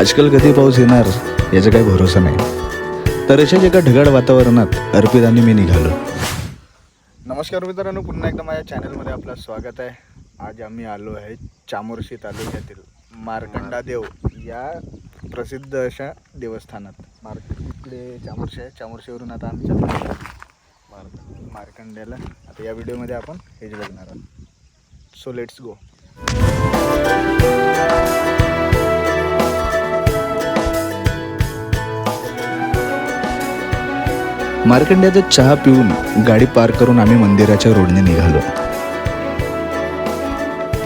आजकाल कधी पाऊस येणार याचा काही भरोसा नाही. तर अशाच एका ढगाळ वातावरणात अर्पित आणि मी निघालो. नमस्कार मित्रांनो पुन्हा एकदा माझ्या चॅनलमध्ये आपलं स्वागत आहे. आज आम्ही आलो आहे चामोर्शी तालुक्यातील मार्कंडा देव या प्रसिद्ध अशा देवस्थानात. मार्क इकडे चामोर्शी आहे. चामोर्शीवरून आता आम्ही चाललो मार्क मार्कंड्याला. आता या व्हिडिओमध्ये आपण हेच बघणार आहोत. सो लेट्स गो मार्कंड्याचा चहा पिऊन गाडी पार करून आम्ही मंदिराच्या रोडने निघालो.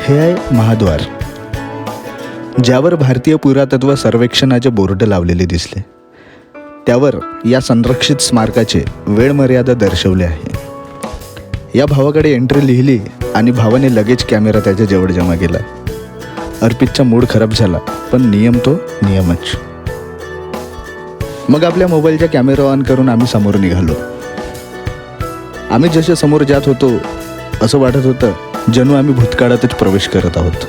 हे आहे महाद्वार. ज्यावर भारतीय पुरातत्व सर्वेक्षणाचे बोर्ड लावलेले दिसले. त्यावर या संरक्षित स्मारकाचे वेळ मर्यादा दर्शवले आहे. या भावाकडे एंट्री लिहिली आणि भावाने लगेच कॅमेरा त्याच्याजवळ जमा केला. अर्पितचा मूड खराब झाला पण नियम तो नियमच. मग आपल्या मोबाईलचा कॅमेरा ऑन करून आम्ही समोर निघालो. आम्ही जसे समोर जात होतो असं वाटत होतं जणू आम्ही भूतकाळातच प्रवेश करत आहोत.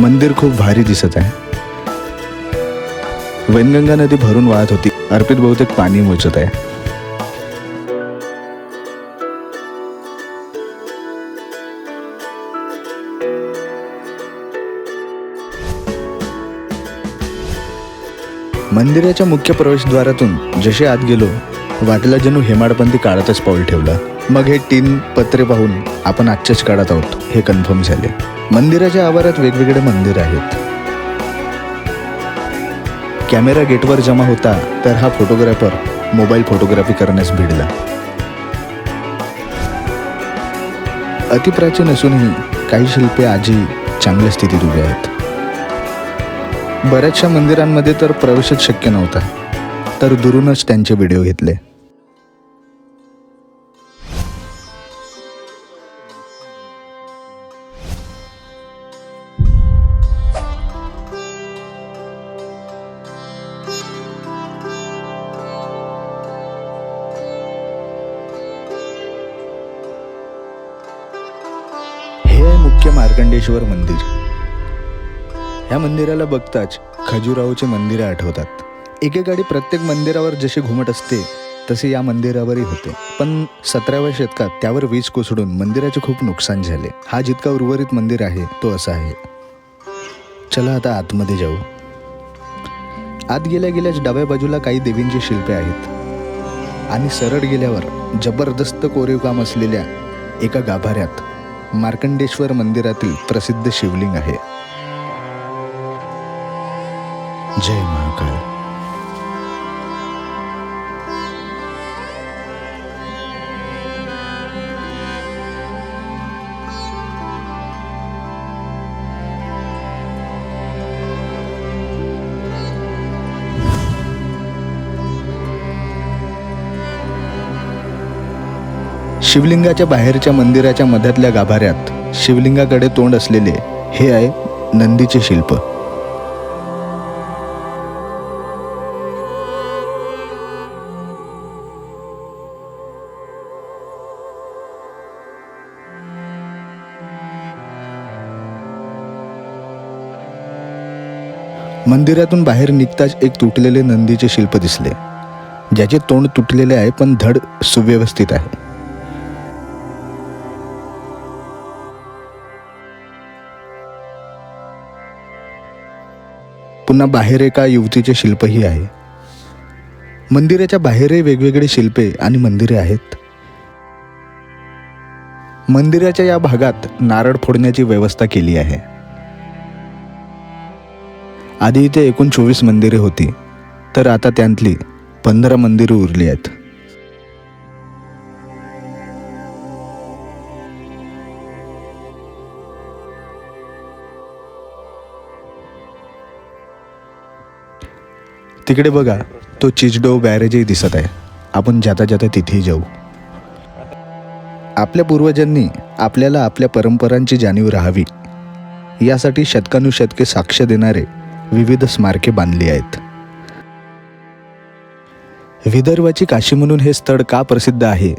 मंदिर खूप भारी दिसत आहे. वैनगंगा नदी भरून वाहत होती. अर्पित बहुतेक पाणी मोजत आहे. मंदिराच्या मुख्य प्रवेशद्वारातून जसे आत गेलो वाटेला जणू हेमाडपंथी काळातच पाऊल ठेवला. मग हे तीन पत्रे पाहून आपण आजच्याच काळात आहोत हे कन्फर्म झाले. मंदिराच्या आवारात वेगवेगळे मंदिर आहेत. कॅमेरा गेटवर जमा होता तर हा फोटोग्राफर मोबाईल फोटोग्राफी करण्यास भिडला. अतिप्राचीन असूनही काही शिल्पे आजही चांगल्या स्थितीत उभे आहेत. बऱ्याचशा मंदिरांमध्ये तर प्रवेशच शक्य नव्हता. तर दुरूनच त्यांचे व्हिडिओ घेतले. हे मुख्य मार्कंडेश्वर मंदिर. ह्या मंदिराला बघताच खजुराहोचे मंदिरं आठवतात. एकेकाळी प्रत्येक मंदिरावर जसे घुमट असते तसे या मंदिरावरही होते. पण सतराव्या शतकात त्यावर वीज कोसळून मंदिराचे खूप नुकसान झाले. हा जितका उर्वरित मंदिर आहे तो असा आहे. चला आता आतमध्ये जाऊ. आत गेल्या गेल्याच डाव्या बाजूला काही देवींची शिल्पे आहेत. आणि सरळ गेल्यावर जबरदस्त कोरीव काम असलेल्या एका गाभाऱ्यात मार्कंडेश्वर मंदिरातील प्रसिद्ध शिवलिंग आहे. जय महाकाळ शिवलिंगाच्या बाहेरच्या मंदिराच्या मध्यातल्या गाभाऱ्यात शिवलिंगाकडे तोंड असलेले हे आहे नंदीचे शिल्प. मंदिरातून बाहेर निघताच एक तुटलेले नंदीचे शिल्प दिसले. ज्याचे तोंड तुटलेले आहे पण धड सुव्यवस्थित आहे. पुन्हा बाहेर एका युवतीचे शिल्पही आहे. मंदिराच्या बाहेरही वेगवेगळे शिल्पे आणि मंदिरे आहेत. मंदिराच्या या भागात नारळ फोडण्याची व्यवस्था केली आहे. आधी इथे एकूण चोवीस मंदिरे होती तर आता त्यातली पंधरा मंदिरे उरली आहेत. तिकडे बघा तो चिचडो बॅरेजही दिसत आहे. आपण जाता जाता तिथेही जाऊ. आपल्या पूर्वजांनी आपल्याला आपल्या परंपरांची जाणीव राहावी. यासाठी शतकानुशतके साक्ष देणारे विविध स्मारके बांधली आहेत. विदर्भाची काशी म्हणून हे स्थळ का प्रसिद्ध आहे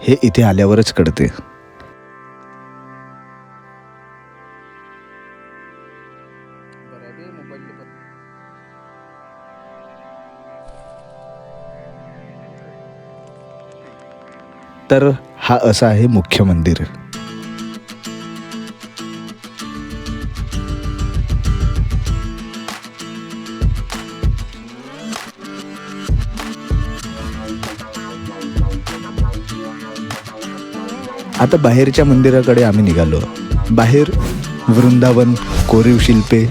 हे इथे आल्यावरच कळते. तर हा असा आहे मुख्य मंदिर. आता बाहेरच्या मंदिराकडे आम्ही निघालो. बाहेर वृंदावन कोरीव शिल्पे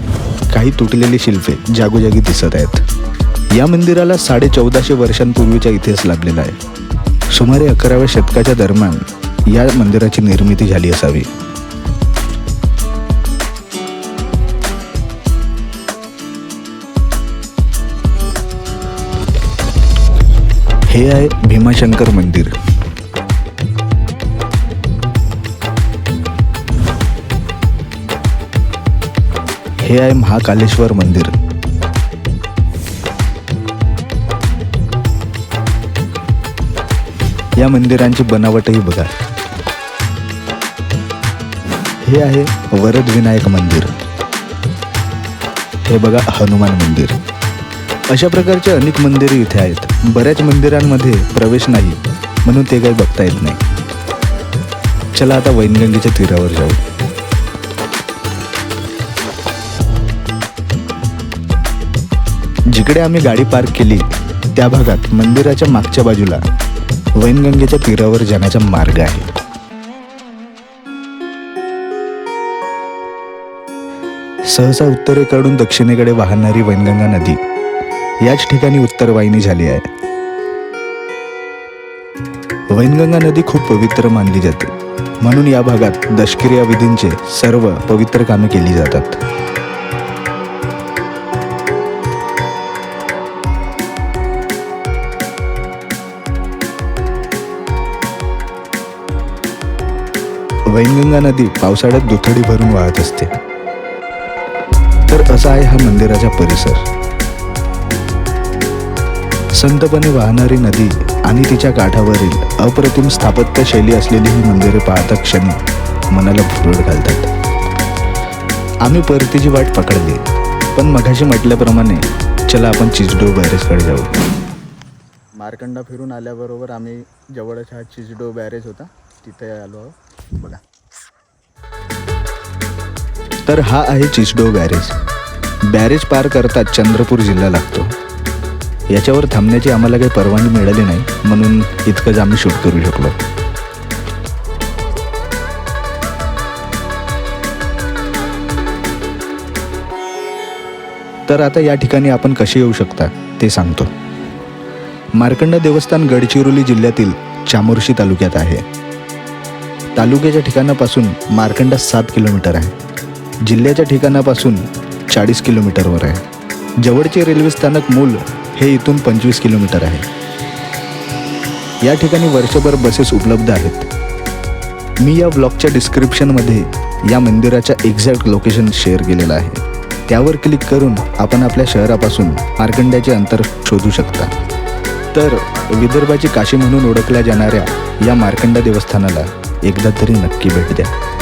काही तुटलेली शिल्पे जागोजागी दिसत आहेत. या मंदिराला साडे चौदाशे वर्षांपूर्वीचा इतिहास लाभलेला आहे. सुमारे अकराव्या शतकाच्या दरम्यान या मंदिराची निर्मिती झाली असावी. हे आहे भीमाशंकर मंदिर. हे आहे महाकालेश्वर मंदिर. या मंदिरांची बनावटही बघा. हे आहे वरद विनायक मंदिर. हे बघा हनुमान मंदिर. अशा प्रकारचे अनेक मंदिरे इथे आहेत. बऱ्याच मंदिरांमध्ये प्रवेश नाही म्हणून ते काही बघता येत नाही. चला आता वैनगंगेच्या तीरावर जाऊ. जिकडे आम्ही गाडी पार्क केली त्या भागात मंदिराच्या मागच्या बाजूला वैनगंगेच्या तीरावर जाण्याचा मार्ग आहे. सहसा उत्तरेकडून दक्षिणेकडे वाहणारी वैनगंगा नदी याच ठिकाणी उत्तर वाहिनी झाली आहे. वैनगंगा नदी खूप पवित्र मानली जाते म्हणून या भागात दशक्रिया विधींचे सर्व पवित्र कामे केली जातात. वैनगंगा नदी पावसाळ्यात दुथडी भरून वाहत असते. तर असा आहे हा मंदिराचा परिसर. संतपणे वाहणारी नदी आणि तिच्या काठावरील अप्रतिम स्थापत्य शैली असलेली ही मंदिरे पाहता क्षणी मनाला भुरळ घालतात. आम्ही परतीची वाट पकडली पण मघाशी म्हटल्याप्रमाणे चला आपण चिचडो बॅरेजकडे जाऊ. मार्कंडा फिरून आल्याबरोबर आम्ही जवळच हा चिचडो बॅरेज होता तिथे आलो आहोत. बघा. तर हा आहे चिचडो बॅरेज बॅरेज पार करतात चंद्रपूर जिल्हा लागतो. याच्यावर थांबण्याची आम्हाला काही परवानगी मिळाली नाही म्हणून इतकंच आम्ही शूट करू शकलो. तर आता या ठिकाणी आपण कसे येऊ शकता ते सांगतो. मार्कंड देवस्थान गडचिरोली जिल्ह्यातील चामोर्शी तालुक्यात आहे. तालुक्याच्या ठिकाणापासून मार्कंडा सात किलोमीटर आहे. जिल्ह्याच्या ठिकाणापासून चाळीस किलोमीटरवर आहे. जवळचे रेल्वे स्थानक मूल हे इथून पंचवीस किलोमीटर आहे. या ठिकाणी वर्षभर बसेस उपलब्ध आहेत. मी या ब्लॉगच्या डिस्क्रिप्शनमध्ये या मंदिराच्या एक्झॅक्ट लोकेशन शेअर केलेलं आहे. त्यावर क्लिक करून आपण आपल्या शहरापासून मार्कंड्याचे अंतर शोधू शकता. तर विदर्भाची काशी म्हणून ओळखल्या जाणाऱ्या या मार्कंडा देवस्थानाला एकदा तरी नक्की भेट द्या.